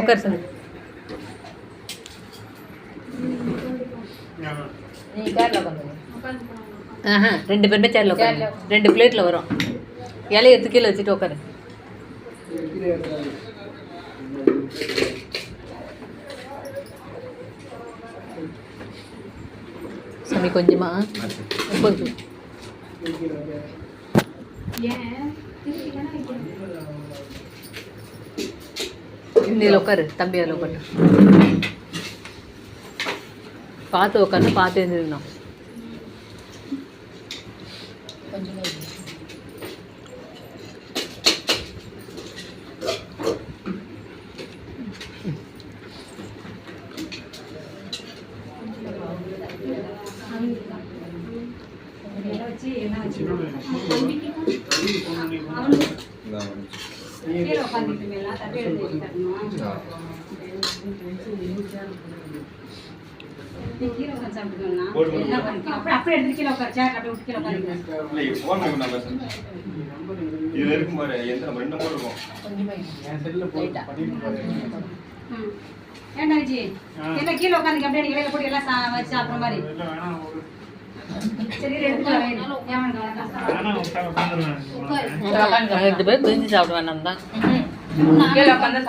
உட்காந்து ஆஹா ரெண்டு பேருமே சேர்ல. ரெண்டு பிளேட்டில் வரும். இலைய எடுத்து கீழே வச்சுட்டு உட்காரு சாமி கொஞ்சமா. முப்பது இதில் உட்காரு தம்பி அதில் உட்காரு. பார்த்து உட்காந்து பார்த்து எழுந்திருக்கணும். கொஞ்சமே. இதில் இருக்கும் பாரு எந்த ரெண்டு மூணு இருக்கும் ஏன்டா என்ன கீழே உட்காந்து அப்படியே போட்டு எல்லாம் வச்சு சாப்பிட்ற மாதிரி சரி ரெண்டு பேரும் பிரிஞ்சு சாப்பிட வேணாம் தான் கீழே உட்காந்து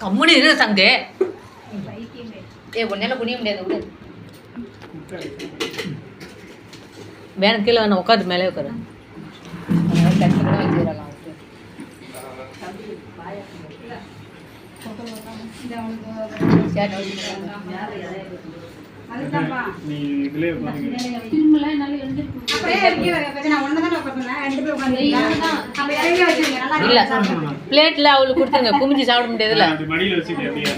கம்முனு இரு சங்கே. குனிய முடியாது விடு வேணும் கீழே வேணும் உட்காந்து மேலே உட்காரு சரி, அப்படியே இலையிலே வச்சிருங்க, நல்லா இல்லை அவளுக்கு கொடுத்துருங்க. குமிஞ்சு சாப்பிட அப்படியே.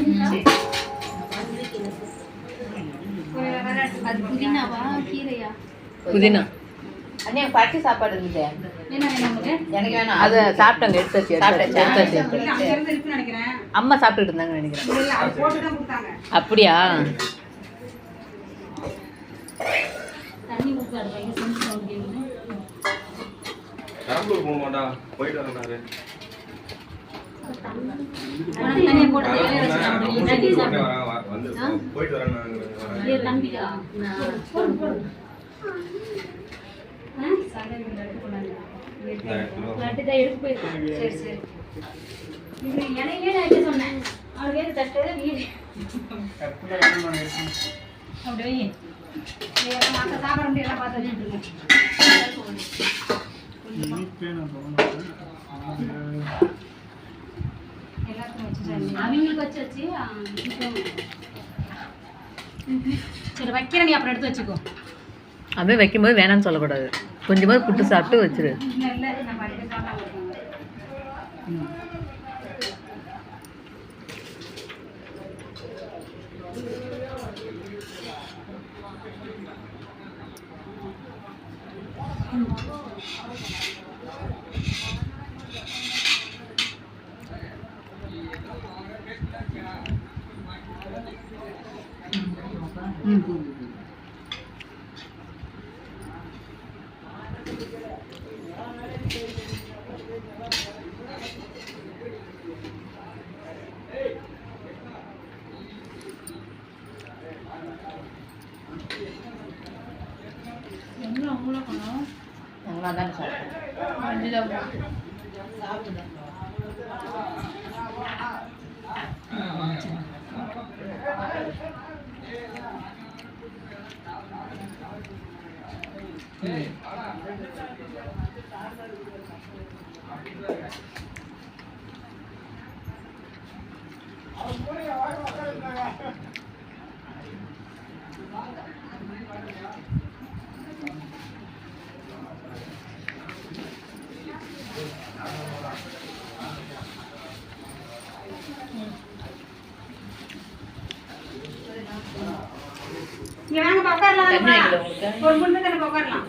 புதினா. அண்ணே பட்டி சாப்பாடு உங்களுக்கு? எனக்கு வேணாம். அதை சாப்பிட்டாங்க எடுத்து வச்சு எடுத்து வச்சு, எடுத்து வச்சு. இல்ல, அங்க இருந்து இருக்குன்னு நினைக்கிறேன். அம்மா சாப்பிட்டுட்டு இருந்தாங்கன்னு நினைக்கிறேன். இல்ல, இல்ல, அது போட்டு தான் கொடுத்தாங்க. அப்படியா பெரம்பலூர் போக மாட்டா போயிட்டு வரேன்டாரு உனக்கு தனியா போட்டு அந்த இலையில வச்சு சாப்பிடுங்க. இல்லாட்டி சாப்பிடுங்க. வந்து போயிட்டு வரேன் வீட்டுல எடுத்து கிலோ. சரி. இது நான் சொன்னேன். தட்டு, வீடு. கற்பனை சாப்பாடு பார்த்து வச்சுட்டு. அவங்களுக்கு வச்சு வச்சு. சரி வைக்கிறேன் நீ அப்புறம் எடுத்து வச்சுக்கோ அப்படியே வைக்கும்போது வேணாம்னு சொல்லக்கூடாது கொஞ்சமாக புட்டு சாப்பிட்டு வச்சிரு இல்லை இல்லை அடிக்க சாப்பிடாம இருக்கோங்க நல்லா தானே சாப்பிட்டேன் இங்க வாங்கப்பா உட்காரலாம் தண்ணி வாங்கப்பா. ஒரு மணி நேரம் உட்காரலாம்.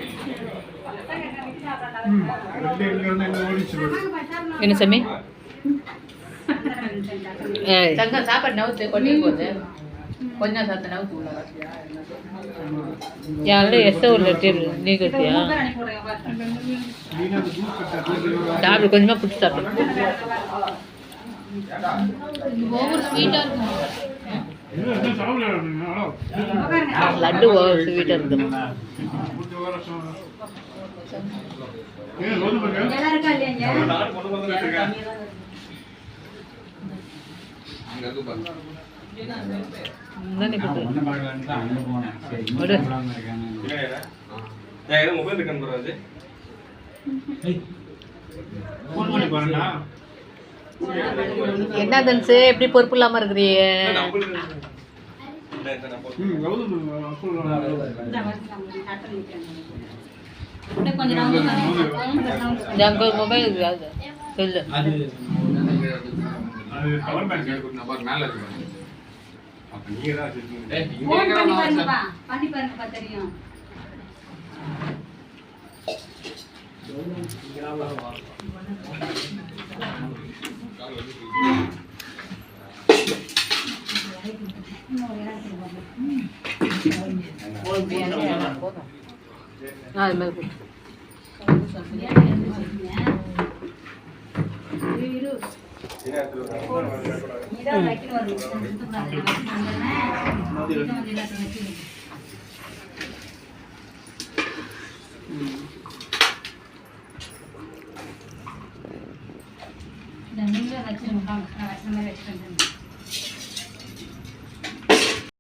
என்ன சாமி? சாப்பாடு நவுத்து கொட்டி போகுது. கொஞ்சம் சத்துனா கூட யாரோட எஸ்ஸோ உள்ள டேபிள் நீ கட்டியா மூணு பேர் அனுப்பி விடுறேன் பாரு. நீங்க அந்த ஜூஸ் கட்டா டாக்டர் கொஞ்சமாக பிடிச்சி சாப்பிடு. ஒவ்வொரு ஸ்வீட்டாக இருக்கும். லட்டு ஓவர் ஸ்வீட்டாக இருக்குது அங்கே மொபைல் இருக்கான்னு என்ன தனுசு எப்படி பொறுப்பு இல்லாமல் இருக்கிறியே? ம் கௌதம் சொல்லுவாங்க இந்த வருஷம் அவங்க கட்டல் நிக்கிறாங்க. இன்னும் கொஞ்ச நாள் தான் இருக்கும். அங்கே ஒரு மொபைல் சொல்லு. அது பவர் பேங்க் அப்ப நீங்க தான் வச்சிருக்கீங்க ஃபோன் பண்ணி பாருங்கப்பா. பண்ணி பாருங்கப்பா, தெரியும் அது. దాని మీద వచ్చిన ముఖం వచ్చిన